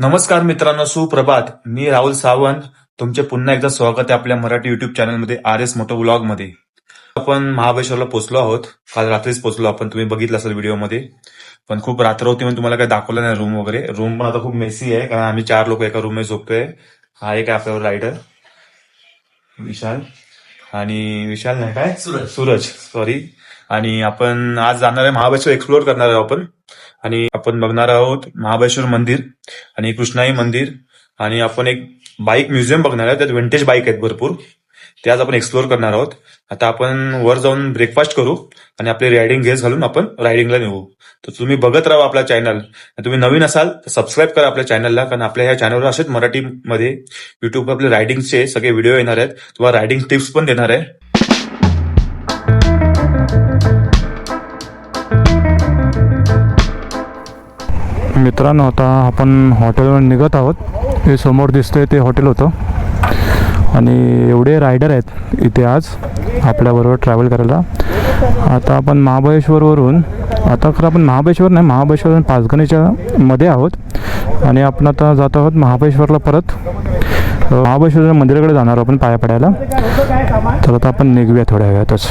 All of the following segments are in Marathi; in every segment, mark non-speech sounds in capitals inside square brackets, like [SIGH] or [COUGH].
नमस्कार मित्रांनो सुप्रभात. मी राहुल सावंत. तुमचे पुन्हा एकदा स्वागत आहे आपल्या मराठी युट्यूब चॅनलमध्ये आर एस मोटो ब्लॉगमध्ये आपण महाबळेश्वरला पोहोचलो आहोत. काल रात्रीच पोहोचलो आपण. तुम्ही बघितलं असेल व्हिडिओमध्ये. पण खूप रात्र होती म्हणून तुम्हाला काही दाखवलं नाही रूम वगैरे. रूम पण आता खूप मेसी आहे कारण आम्ही चार लोक एका रूममध्ये झोपतोय. हा एक आहे आपल्यावर रायडर विशाल. आणि विशाल नाही काय? सूरज. सूरज. सॉरी आणि आपण आज जाणार आहे महाबळेश्वर एक्सप्लोअर करणार आहोत आपण. आणि आपण बघणार आहोत महाबळेश्वर मंदिर आणि कृष्णाई मंदिर आणि आपण एक बाईक म्युझियम बघणार आहे त्यात विंटेज बाईक आहेत भरपूर. ते आज आपण एक्सप्लोअर करणार आहोत. आता आपण वर जाऊन ब्रेकफास्ट करू आणि आपले रायडिंग गेस घालून आपण रायडिंगला निघू तर तुम्ही बघत राहा आपला चॅनल तुम्ही नवीन असाल तर सबस्क्राईब करा आपल्या चॅनलला कारण आपल्या ह्या चॅनलवर असेच मराठीमध्ये युट्यूबवर आपले रायडिंगचे सगळे व्हिडिओ येणार आहेत. तुम्हाला रायडिंग टिप्स पण देणार आहे. मित्रांनो आता आपण हॉटेलवर निघत आहोत. हे समोर दिसतंय ते हॉटेल होतं. आणि एवढे रायडर आहेत इथे आज आपल्याबरोबर ट्रॅव्हल करायला. आता आपण महाबळेश्वरवरून आता खरं आपण महाबळेश्वर नाही महाबळेश्वरून पाचगणीच्या मध्ये आहोत. आणि आपण आता जात आहोत महाबळेश्वरला परत. महाबळेश्वर मंदिराकडे जाणार आपण पाया पडायला. तर आता आपण निघूया थोड्या वेळातच.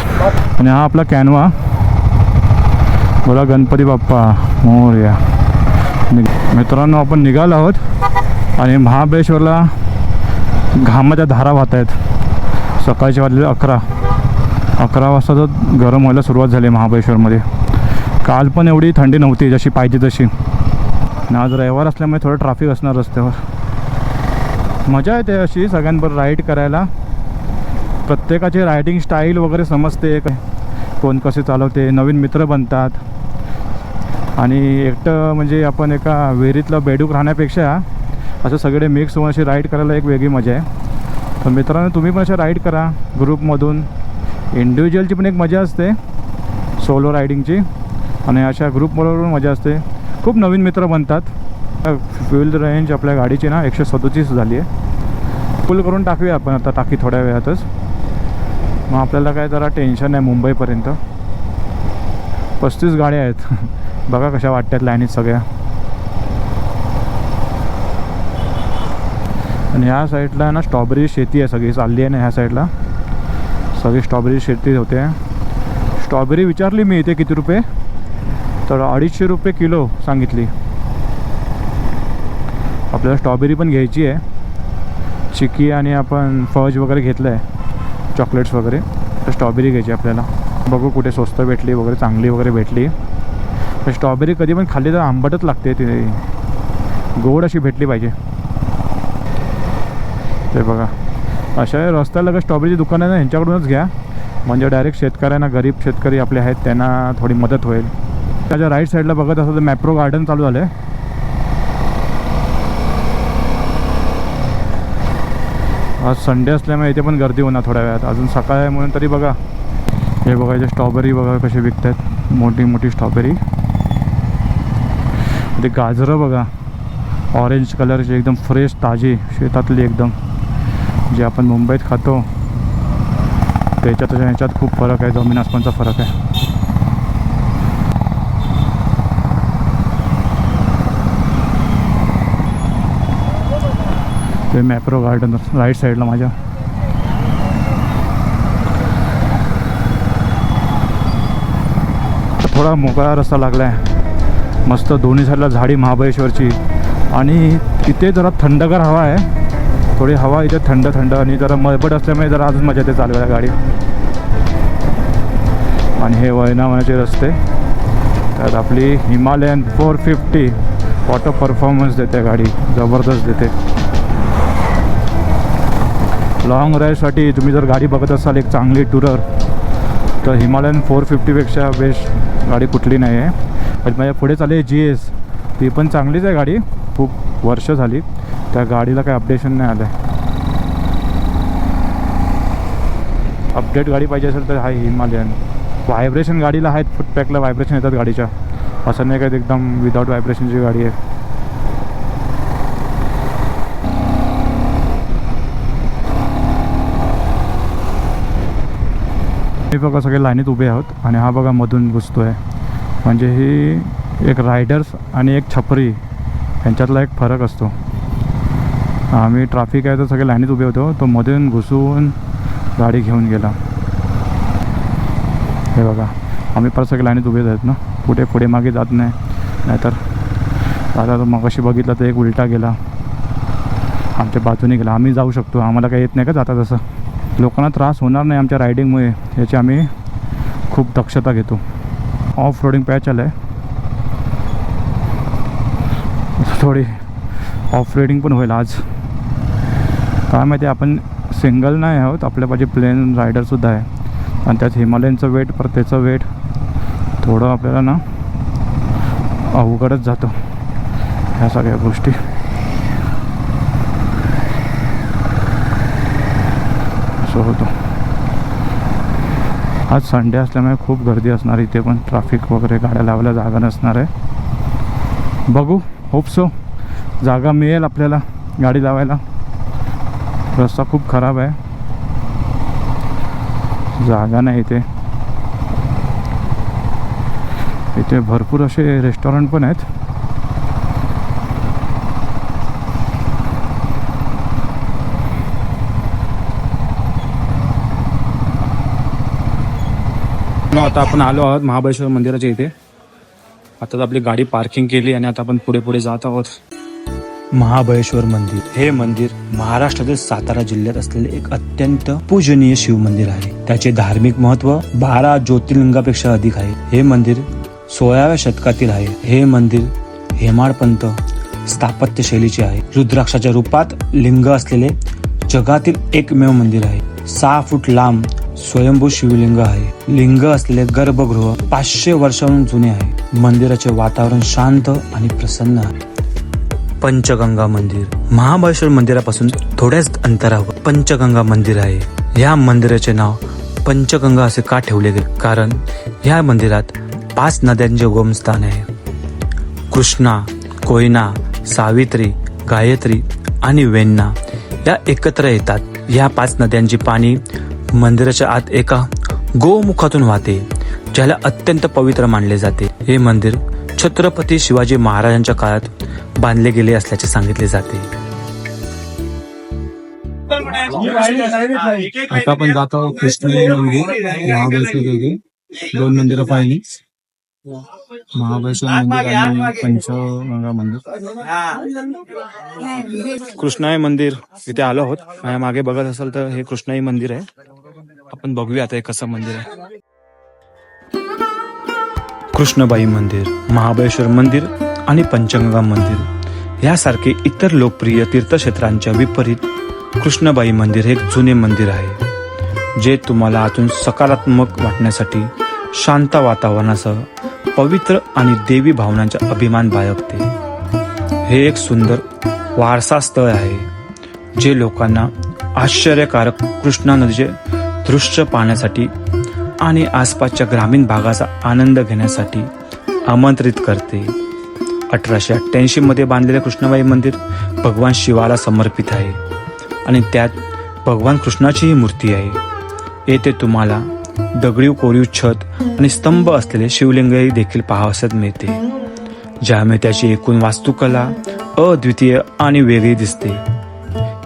आणि हा आपला कॅनवा. बोला गणपती बाप्पा मोर्या. मित्रांनो आपण निघालो आहोत आणि महाबळेश्वरला घामाच्या धारा वाहत आहेत सकाळचे वाजले अकरा. अकरा वाजता तर गरम व्हायला सुरुवात झाली महाबळेश्वरमध्ये. काल पण एवढी थंडी नव्हती जशी पाहिजे तशी. आणि आज रविवार असल्यामुळे थोडं ट्रॅफिक असणार रस्त्यावर. मजा येते अशी सगळ्यांबरोबर राईड करायला. प्रत्येकाची रायडिंग स्टाईल वगैरे समजते. कोण कसे चालवते नवीन मित्र बनतात. आणि एकटं म्हणजे आपण एका विहिरीतलं बेडूक राहण्यापेक्षा असं सगळे मिक्स होऊन अशी राईड करायला एक वेगळी मजा आहे. तर मित्रांनो तुम्ही पण अशा राईड करा ग्रुपमधून. इंडिव्हिज्युअलची पण एक मजा असते सोलो रायडिंगची आणि अशा ग्रुपबरोबर मजा असते. खूप नवीन मित्र बनतात. फ्युल रेंज आपल्या गाडीची ना एकशे सदोतीस झाली आहे. फुल करून टाकूया आपण आता टाकी थोड्या वेळातच. मग आपल्याला काय जरा टेन्शन आहे मुंबईपर्यंत. पस्तीस गाड्या आहेत. बघा कशा वाटतात लाईनीत सगळ्या. आणि ह्या साईडला ना स्ट्रॉबेरी शेती आहे सगळी चालली आहे ना ह्या साईडला सगळी स्ट्रॉबेरी शेती होते. स्ट्रॉबेरी विचारली मी इथे किती रुपये? तर अडीचशे रुपये किलो सांगितली. आपल्याला स्ट्रॉबेरी पण घ्यायची आहे. चिकी आणि आपण फज वगैरे घेतलं आहे चॉकलेट्स वगैरे. तर स्ट्रॉबेरी घ्यायची आपल्याला. बघू कुठे स्वस्त भेटली वगैरे चांगली वगैरे भेटली. स्ट्रॉबेरी कधी पण खाल्ली तर आंबटच लागते ते. गोड अशी भेटली पाहिजे. ते बघा. अशा रस्त्याला लगेच स्ट्रॉबेरीची दुकानं आहे ना ह्यांच्याकडूनच घ्या. म्हणजे डायरेक्ट शेतकऱ्यांना गरीब शेतकरी आपले आहेत त्यांना थोडी मदत होईल. त्याच्या राईट साईडला बघत असं तर मॅप्रो गार्डन चालू झालं आहे आज संडे असल्यामुळे इथे पण गर्दी होणार थोड्या वेळात. अजून सकाळ आहे म्हणून तरी बघा. हे बघा इथे स्ट्रॉबेरी बघा कशी विकत आहेत मोठी मोठी स्ट्रॉबेरी ते गाजरं बघा. ऑरेंज कलरची एकदम फ्रेश ताजी, शेतातली एकदम. जे आपण मुंबईत खातो त्याच्यात ह्याच्यात खूप फरक आहे. ज़मीन आसमानचा फरक आहे. ते मॅप्रो गार्डन राईट साईडला माझ्या. थोडा मोकळा रस्ता लागला आहे मस्त दोन्ही साईडला झाडी महाबळेश्वरची. आणि तिथे जरा थंडगार हवा आहे. थोडी हवा इथे थंड थंड आणि जरा मळबट असल्यामुळे जरा अजून मजा येते चालवायला गाडी. आणि हे वळणावळणाचे रस्ते. त्यात आपली Himalayan four fifty. Water performance देते गाडी. जबरदस्त देते. लॉंग राईडसाठी तुम्ही जर गाडी बघत असाल एक चांगली टुरर तर हिमालयन फोर फिफ्टीपेक्षा बेस्ट गाडी कुठली नाही आहे आणि माझ्या पुढे चालली जी एस. ती पण चांगलीच आहे गाडी. खूप वर्ष झाली. त्या गाडीला काही अपडेशन नाही आलं आहे अपडेट गाडी पाहिजे असेल तर आहे हिमालयन. व्हायब्रेशन गाडीला आहेत फुटपॅकला व्हायब्रेशन येतात गाडीच्या. असं नाही काय एकदम विदाऊट व्हायब्रेशनची गाडी आहे. हे बघा सगळे लाईनीत उभे आहोत आणि हा बघा मधून घुसतो आहे म्हणजे ही एक रायडर्स आणि एक छपरी यांच्यातला एक फरक असतो. आम्ही ट्रॅफिक आहे तर सगळे लाईनीत उभे होतो तो मधून घुसून गाडी घेऊन गेला. हे बघा आम्ही परत सगळे लाईनीत उभे आहेत ना कुठे पुढे मागे जात नाही. नाहीतर आता मग अशी बघितलं तर एक उलटा गेला. आमच्या बाजूने गेला. आम्ही जाऊ शकतो आम्हाला काही येत नाही का जाता तसं? लोकांना त्रास होणार नाही आमच्या रायडिंगमुळे याची आम्ही खूप दक्षता घेतो. ऑफ रोडिंग पॅच आलं आहे थोडी ऑफ रोडिंग पण होईल आज। काय माहिती आपण सिंगल नाही आहोत आपल्या पाहिजे प्लेन रायडरसुद्धा आहे. आणि त्यात हिमालयनचं वेट प्रत्येकचं वेट थोडं आपल्याला ना अवघडच जातं. ह्या सगळ्या गोष्टी असं होतं आज संडे असल्यामुळे खूप गर्दी असणार इथे पण ट्रॅफिक वगैरे गाड्या लावायला जागा नसणार आहे. बघू होप सो जागा मिळेल आपल्याला गाडी लावायला. रस्ता खूप खराब आहे. जागा नाही इथे. इथे भरपूर असे रेस्टॉरंट पण आहेत. आता आपण आलो आहोत महाबळेश्वर मंदिराच्या इथे. आता आपली गाडी पार्किंग केली आणि आता आपण पुढे पुढे जात आहोत. महाबळेश्वर मंदिर हे मंदिर महाराष्ट्रातील सातारा जिल्ह्यात असलेले एक अत्यंत पूजनीय शिव मंदिर आहे. त्याचे धार्मिक महत्त्व बारा ज्योतिर्लिंगापेक्षा अधिक आहे. हे मंदिर सोळाव्या शतकातील आहे. हे मंदिर हेमाडपंत स्थापत्य शैलीचे आहे. रुद्राक्षाच्या रूपात लिंग असलेले जगातील एकमेव मंदिर आहे. सहा फूट लांब स्वयंभू शिवलिंग आहे. लिंग असलेले गर्भगृह पाचशे वर्षांहून जुने आहे. मंदिराचे वातावरण शांत आणि प्रसन्न आहे. पंचगंगा मंदिर. महाबळेश्वर मंदिरापासून थोड्याच अंतरावर पंचगंगा मंदिर आहे. या मंदिराचे नाव पंचगंगा असे का ठेवले गेले? कारण या मंदिरात पाच नद्यांचे उगमस्थान आहे. कृष्णा कोयना सावित्री गायत्री आणि वेण्णा या एकत्र येतात. या पाच नद्यांची पाणी मंदिराच्या आत एका गोमुखातून वाहते ज्याला अत्यंत पवित्र मानले जाते. हे मंदिर छत्रपती शिवाजी महाराजांच्या काळात बांधले गेले असल्याचे सांगितले जाते. आता आपण जात आहोत कृष्ण दोन मंदिरं पाहिली. महाबळेश्वर मंदिर आणि पंचगंगा मंदिर. कृष्णाई मंदिर इथे आलो आहोत. माझ्या मागे बघत असाल तर हे कृष्णाई मंदिर आहे. आपण बघूया आता हे कसं मंदिर आहे. कृष्णबाई मंदिर महाबळेश्वर मंदिर आणि पंचगंगा मंदिर यासारखे इतर लोकप्रिय तीर्थक्षेत्रांच्या विपरीत कृष्णबाई मंदिर हे एक जुने मंदिर आहे जे तुम्हाला आतून सकारात्मक वाटण्यासाठी शांत वातावरणासह पवित्र आणि देवी भावनांचा अभिमान बाळगते. हे एक सुंदर वारसा स्थळ आहे जे लोकांना आश्चर्यकारक कृष्णा नदीचे दृश्य पाहण्यासाठी आणि आसपासच्या ग्रामीण भागाचा आनंद घेण्यासाठी आमंत्रित करते. अठराशे अठ्ठ्याऐंशीमध्ये बांधलेले कृष्णबाई मंदिर भगवान शिवाला समर्पित आहे. आणि त्यात भगवान कृष्णाचीही मूर्ती आहे. येथे तुम्हाला दगडी कोरीव छत आणि स्तंभ असलेले शिवलिंगही देखील पाहावसत मिळते. ज्यामुळे त्याची एकूण वास्तुकला अद्वितीय आणि वेगळी दिसते.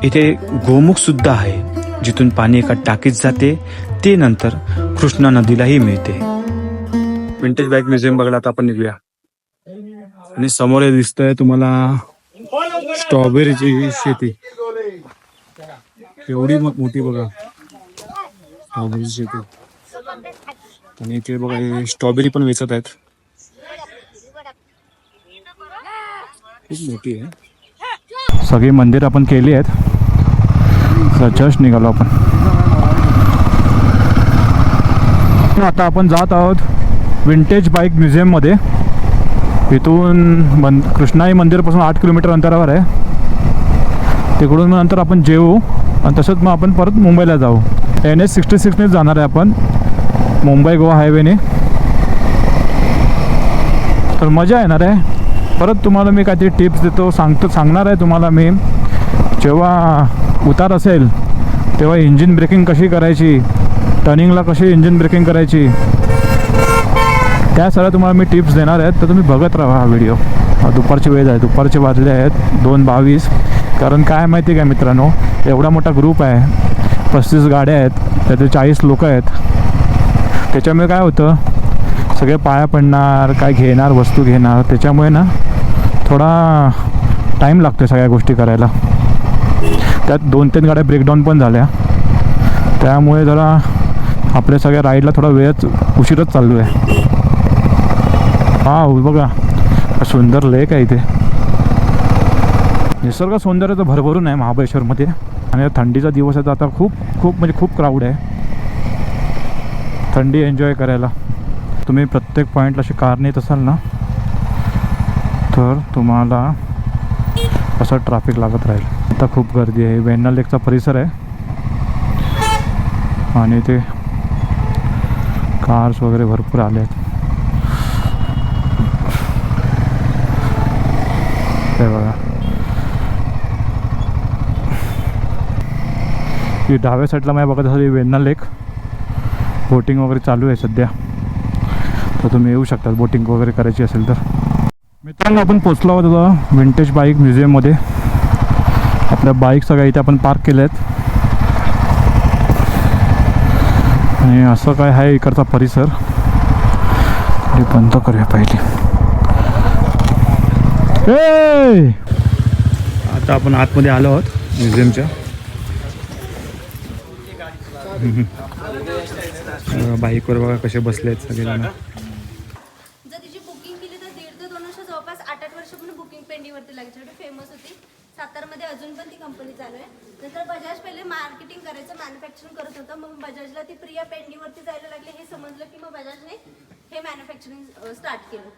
इथे गोमुख सुद्धा आहे. जिथून पाणी एका टाकीत जाते ते नंतर कृष्णा नदीलाही मिळते. विंटेज बाईक म्युझियम बघायला आता आपण निघूया. आणि समोर हे दिसतंय तुम्हाला स्ट्रॉबेरीची शेती. एवढी मोठी बघा. स्ट्रॉबेरीची शेती. आणि इथे बघा हे स्ट्रॉबेरी पण वेचत आहेत. खूप मोठी आहे. सगळी मंदिर आपण केली आहेत. जस्ट निघालो आपण. आता आपण जात आहोत विंटेज बाईक म्युझियममध्ये इथून मन कृष्णाई मंदिरपासून आठ किलोमीटर अंतरावर आहे. तिकडून मग नंतर आपण जेवू आणि तसंच मग आपण परत मुंबईला जाऊ. एन एस सिक्स्टी सिक्सने जाणार आहे आपण. मुंबई गोवा हायवेने तर मजा येणार आहे. परत तुम्हाला मी काहीतरी टिप्स देतो सांगतो सांगणार आहे तुम्हाला मी. जेव्हा उतार असेल तेव्हा इंजिन ब्रेकिंग कशी करायची? टर्निंगला कशी इंजिन ब्रेकिंग करायची? त्या सगळ्या तुम्हाला मी टिप्स देणार आहेत तर तुम्ही बघत राहा हा व्हिडिओ दुपारची वेळ आहे दुपारचे वाजले आहेत दोन बावीस. कारण काय माहिती आहे का मित्रांनो एवढा मोठा ग्रुप आहे पस्तीस गाड्या आहेत त्याचे चाळीस लोक आहेत. त्याच्यामुळे काय होतं सगळे पाया पडणार काय घेणार वस्तू घेणार त्याच्यामुळे ना थोडा टाईम लागतो सगळ्या गोष्टी करायला. त्यात दोन तीन गाड्या ब्रेकडाऊन पण झाल्या. त्यामुळे जरा आपल्या सगळ्या राईडला थोडा वेळच उशीरच चालू आहे हा हो बघा. सुंदर लेक आहे इथे. निसर्ग सौंदर्य तर भरभरून आहे महाबळेश्वरमध्ये. आणि थंडीचा दिवस आहे तर आता खूप खूप म्हणजे खूप क्राऊड आहे. थंडी एन्जॉय करायला. तुम्ही प्रत्येक पॉईंटला अशी कार नेत असाल ना तर तुम्हाला असं ट्रॅफिक लागत राहील. आता खूप गर्दी आहे. वेण्णा लेकचा परिसर आहे. आणि ते कार्स वगैरे भरपूर आले आहेत. हे बघा. ही डाव्या साईडला माझ्या बघत असेल वेन्ना लेक. बोटिंग वगैरे चालू आहे सध्या. तर तुम्ही येऊ शकता. बोटिंग वगैरे करायची असेल तर. मित्रांनो आपण पोचलो आहोत विंटेज बाईक म्युझियममध्ये आपल्या बाईक सगळ्या इथे आपण पार्क केल्या आहेत आणि असं काय आहे इकडचा परिसर? हे बंद करूया पहिले. ए! आता आपण आतमध्ये आलो आहोत म्युझियमच्या [LAUGHS] बाईकवर बघा कसे बसले आहेत सगळेजण जर तिची बुकिंग केली तर दीड ते दोन वर्ष जवळपास आठ आठ वर्ष पण बुकिंग पेंडीवरती लागली एवढी फेमस होती सातारमध्ये अजून पण ती कंपनी चालू आहे नंतर बजाज पहिले मार्केटिंग करायचं मॅन्युफॅक्चरिंग करत होतं मग बजाजला ती प्रिया पेंडीवरती जायला लागली. हे समजलं की मग बजाजने हे मॅन्युफॅक्चरिंग स्टार्ट केलं.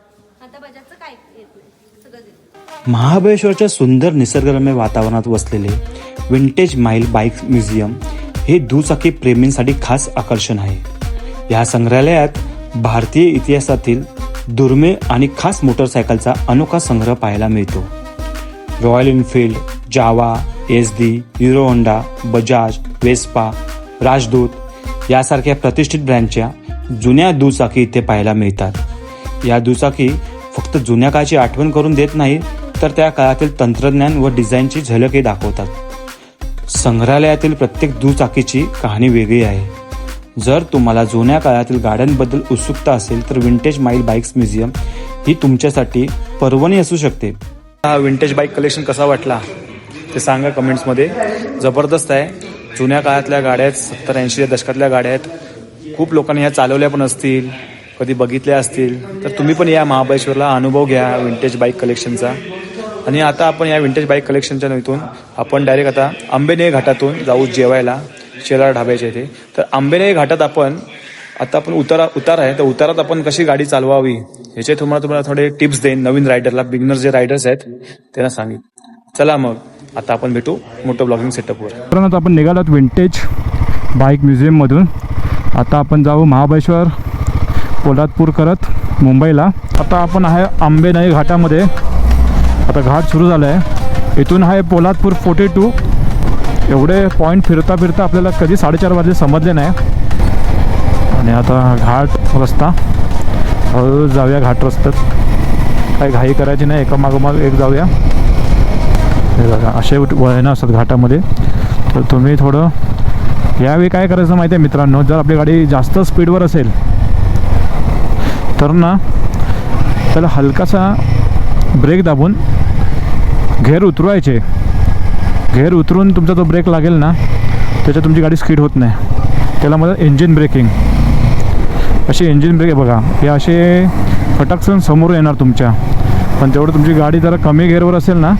आता बजाजचं काय येत नाही? सगळं येतं महाबळेश्वरच्या सुंदर निसर्गरम्य वातावरणात वसलेले विंटेज माईल बाईक म्युझियम हे दुचाकी प्रेमींसाठी खास आकर्षण आहे. या संग्रहालयात भारतीय इतिहासातील दुर्मिळ आणि खास मोटरसायकलचा अनोखा संग्रह पाहायला मिळतो. Royal Enfield Jawa S D Hero Honda Bajaj Vespa Rajdoot यासारख्या प्रतिष्ठित ब्रँडच्या जुन्या दुचाकी इथे पाहायला मिळतात. या दुचाकी फक्त जुन्या काळाची आठवण करून देत नाही तर त्या काळातील तंत्रज्ञान व डिझाईनची झलकही दाखवतात. संग्रहालयातील प्रत्येक दुचाकीची कहाणी वेगळी आहे. जर तुम्हाला जुन्या काळातील गाड्यांबद्दल उत्सुकता असेल तर विंटेज माईल बाईक्स म्युझियम ही तुमच्यासाठी पर्वणी असू शकते. हा विंटेज बाईक कलेक्शन कसा वाटला? ते सांगा कमेंट्समध्ये जबरदस्त आहे. जुन्या काळातल्या गाड्या आहेत सत्तर ऐंशीच्या दशकातल्या गाड्या आहेत. खूप लोकांनी ह्या चालवल्या पण असतील कधी बघितल्या असतील. तर तुम्ही पण या महाबळेश्वरला अनुभव घ्या विंटेज बाईक कलेक्शनचा आणि आता आपण या विंटेज बाईक कलेक्शनच्या नवीतून आपण डायरेक्ट आता आंबेने घाटातून जाऊ जेवायला शेलार ढाब्याच्या इथे. तर आंबेने घाटात आपण आता आपण उतारा उतार आहे तर उतारात आपण कशी गाडी चालवावी ह्याचे तुम्हाला तुम्हाला थोडे टिप्स देईन. नवीन रायडरला बिगनर जे रायडर्स आहेत त्यांना सांगेन. चला मग. आता आपण भेटू मोठं ब्लॉगिंग सेटअपवर मित्रांनो आता आपण निघालात विंटेज बाईक म्युझियममधून आता आपण जाऊ महाबळेश्वर पोलादपूर करत मुंबईला. आता आपण आहे आंबेनाई घाटामध्ये. आता घाट सुरू झाला आहे इथून आहे पोलादपूर फोर्टी टू एवढे पॉईंट फिरता फिरता आपल्याला कधी साडेचार वाजले समजले नाही. आणि आता घाट रस्ता. हळूहळू जाऊया घाट रस्त्यात. काही घाई करायची नाही. एका मागोमाग एक जाऊया. हे बघा असे वळणं असतात घाटामध्ये. तर तुम्ही थोडं यावेळी काय करायचं माहिती आहे मित्रांनो? जर आपली गाडी जास्त स्पीडवर असेल तर ना त्याला हलकासा ब्रेक दाबून घेर उतरवायचे. घेर उतरून तुमचा जो ब्रेक लागेल ना त्याच्यात तुमची गाडी स्किड होत नाही. त्याला मला इंजिन ब्रेकिंग. अशी इंजिन ब्रेक आहे बघा हे असे फटाकसन समोर येणार तुमच्या. पण तेवढं तुमची गाडी जरा कमी घेरवर असेल ना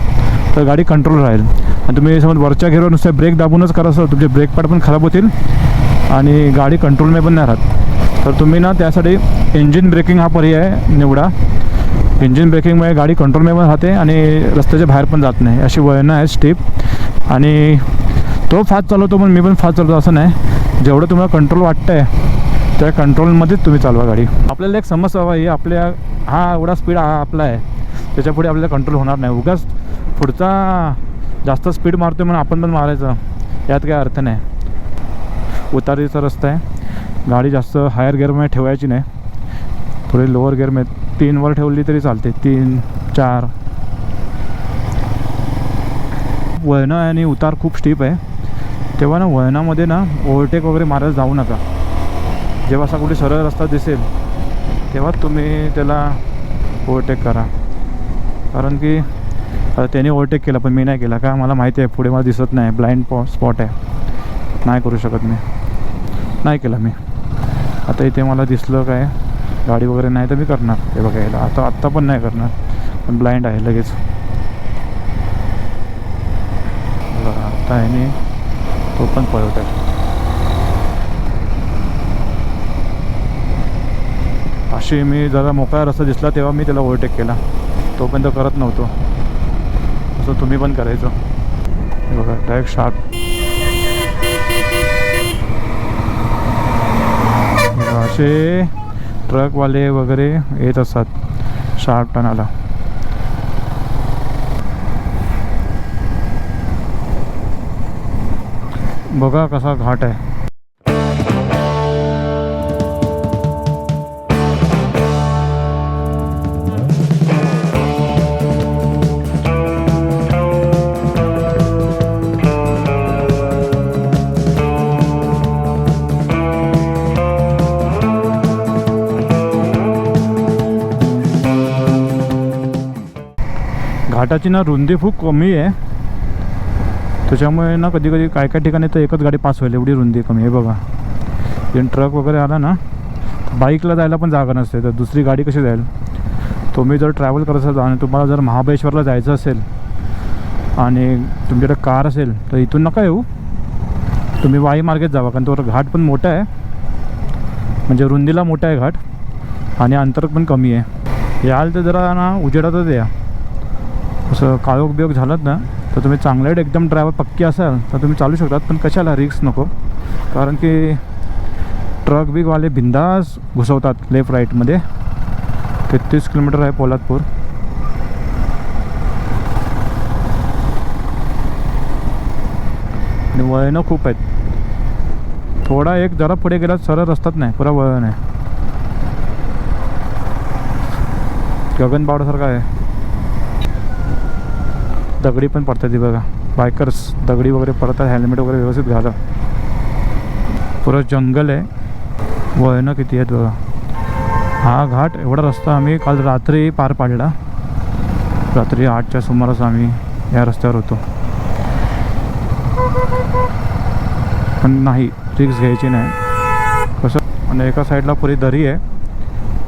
तर गाडी कंट्रोल राहील. आणि तुम्ही समज वरच्या घेरवर नुसते ब्रेक दाबूनच करा सर तुमचे ब्रेक पॅड पण खराब होतील आणि गाडी कंट्रोलमध्ये पण नाही राहत. तर तुम्ही ना त्यासाठी इंजिन ब्रेकिंग हा पर्याय निवडा. इंजिन ब्रेकिंगमुळे गाडी कंट्रोलमध्ये पण राहते आणि रस्त्याच्या बाहेर पण जात नाही. अशी वळणं आहे स्टीप आणि तो फास्ट चालवतो पण मी पण फास्ट चालवतो असं नाही. जेवढं तुम्हाला कंट्रोल वाटतं आहे त्या कंट्रोलमध्येच तुम्ही चालवा गाडी. आपल्याला एक समस्या हवा ही आपल्या हा एवढा स्पीड हा आपला आहे त्याच्यापुढे आपल्याला कंट्रोल होणार नाही. उगाच पुढचा जास्त स्पीड मारतोय म्हणून आपण पण मारायचं. यात काय अर्थ नाही. उतारीचा रस्ता आहे. गाडी जास्त हायर गिअरमध्ये ठेवायची नाही. थोडी लोअर गिअरमध्ये तीनवर ठेवली तरी चालते. तीन चार. वळणं आणि उतार खूप स्टीप आहे. तेव्हा ना वळणामध्ये ना ओव्हरटेक वगैरे मारायला जाऊ नका. जेव्हा असा कुठे सरळ रस्ता दिसेल तेव्हा तुम्ही त्याला ओव्हरटेक करा. कारण की त्याने ओव्हरटेक केला पण मी नाही केला. का मला माहिती आहे पुढे मला दिसत नाही. ब्लाइंड पॉ स्पॉट आहे. नाही करू शकत मी. नाही केला मी. आता इथे मला दिसलं काय? गाडी वगैरे नाही तर मी करणार. हे बघायला आता आत्ता पण नाही करणार. पण ब्लाइंड आहे लगेच. आता आता ह्याने तो पण पळवत आहे अशी मी जरा मोकळा रस्ता दिसला तेव्हा मी त्याला ओव्हरटेक केला. तोपर्यंत करत नव्हतो. असं तुम्ही पण करायचं. हे बघा डायरेक्ट शार्प असे ट्रकवाले वगैरे येत असतात शार्प टनाला. बघा कसा घाट आहे. घाटाची ना रुंदी खूप कमी आहे. त्याच्यामुळे ना कधी कधी काय काय ठिकाणी तर एकच गाडी पास होईल एवढी रुंदी कमी आहे. बघा. जण ट्रक वगैरे आला ना बाईकला जायला पण जागा नसते. तर दुसरी गाडी कशी जाईल? तुम्ही जर ट्रॅव्हल करत असाल आणि तुम्हाला जर महाबळेश्वरला जायचं असेल आणि तुमच्याकडे कार असेल तर इथून नका येऊ. तुम्ही वाईमार्गेत जावा कारण तो घाट पण मोठा आहे. म्हणजे रुंदीला मोठा आहे घाट आणि अंतर पण कमी आहे. याल तर जरा ना उजेडातच या. असं काळोख बियोग झालात ना तर तुम्ही चांगले एकदम ड्रायव्हर पक्की असाल तर तुम्ही चालू शकतात पण कशाला रिक्स नको. कारण की ट्रक बिगवाले बिंदास घुसवतात लेफ्ट राईटमध्ये तेहतीस किलोमीटर आहे पोलादपूर. आणि वळणं खूप आहेत. थोडा एक जरा पुढे गेला सरळ रस्तात नाही पुरा वळण आहे. गगनबावड्यासारखा आहे. दगडी पण पडतात ती बघा. बायकर्स दगडी वगैरे पडतात हेल्मेट वगैरे व्यवस्थित घाला पुरं जंगल आहे. वळणं किती आहेत बघा. हा घाट एवढा रस्ता आम्ही काल रात्री पार पाडला. रात्री आठच्या सुमारास आम्ही या रस्त्यावर होतो. पण नाही रिक्स घ्यायची नाही. कसं आणि एका साईडला पुरी दरी आहे.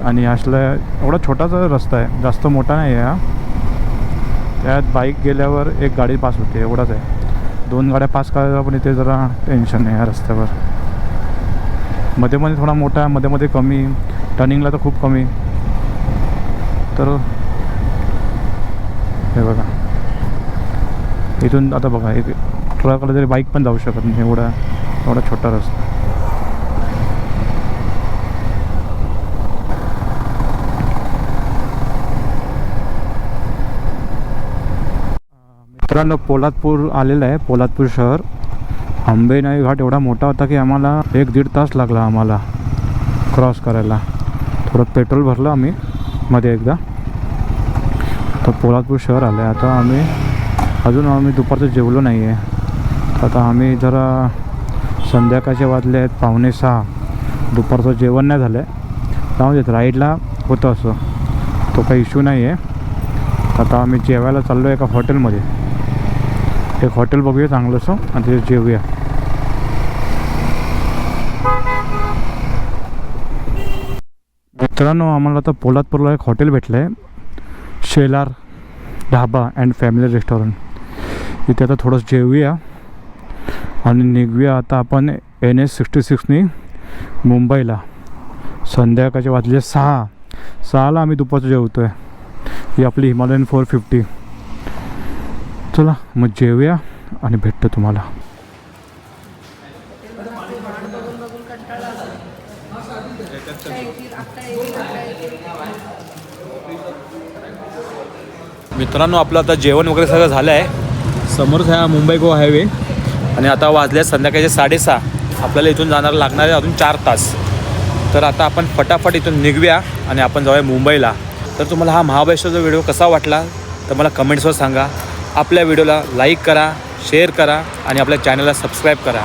आणि असला एवढा छोटासा रस्ता आहे. जास्त मोठा नाही आहे हा. त्यात बाईक गेल्यावर एक गाडी पास होते एवढाच आहे. दोन गाड्या पास करायला पण इथे जरा टेन्शन आहे या रस्त्यावर. मध्ये मध्ये थोडा मोठा मध्ये मध्ये कमी टर्निंगला तर खूप कमी. तर हे बघा. इथून आता बघा एक ट्रकला तरी बाईक पण जाऊ शकत नाही एवढा एवढा छोटा रस्ता. मित्रांनो पोलादपूर आलेलं आहे पोलादपूर शहर. आंबेनाई घाट एवढा मोठा होता की आम्हाला एक दीड तास लागला आम्हाला क्रॉस करायला. थोडं पेट्रोल भरलं आम्ही मध्ये एकदा. तर पोलादपूर शहर आलं आहे आता आम्ही अजून आम्ही दुपारचं जेवलो नाही आहे आता आम्ही जरा संध्याकाळचे वाजले आहेत पावणे सहा. दुपारचं जेवण नाही झालं आहे जाऊ देत राईडला होतं असं. तो काही इश्यू नाही आहे आता आम्ही जेवायला चाललो आहे एका हॉटेलमध्ये एक हॉटेल बघूया चांगलंसं. आणि तिथे जेवूया. मित्रांनो आम्हाला आता पोलादपूरला एक हॉटेल भेटलं आहे Shelar dhaba and family restaurant इथे आता थोडंसं जेवूया. आणि निघूया आता आपण एन एस सिक्स्टी सिक्सनी मुंबईला. संध्याकाळचे वाजले सहा. सहाला आम्ही दुपारचं जेवतो आहे ही आपली हिमालयन फोर फिफ्टी. चला मग जेवूया आणि भेटतो तुम्हाला. मित्रांनो आपलं आता जेवण वगैरे सगळं झालं आहे समोरच आहे हा मुंबई गोवा हायवे. आणि आता वाजले संध्याकाळचे साडेसहा. आपल्याला इथून जाणार लागणार आहे अजून चार तास. तर आता आपण फटाफट इथून निघूया आणि आपण जाऊया मुंबईला. तर तुम्हाला हा महाबळेश्वरचा व्हिडिओ कसा वाटला तर मला कमेंट्सवर सांगा. आपल्या व्हिडिओला लाईक करा शेअर करा आणि आपल्या चॅनलला सबस्क्राईब करा.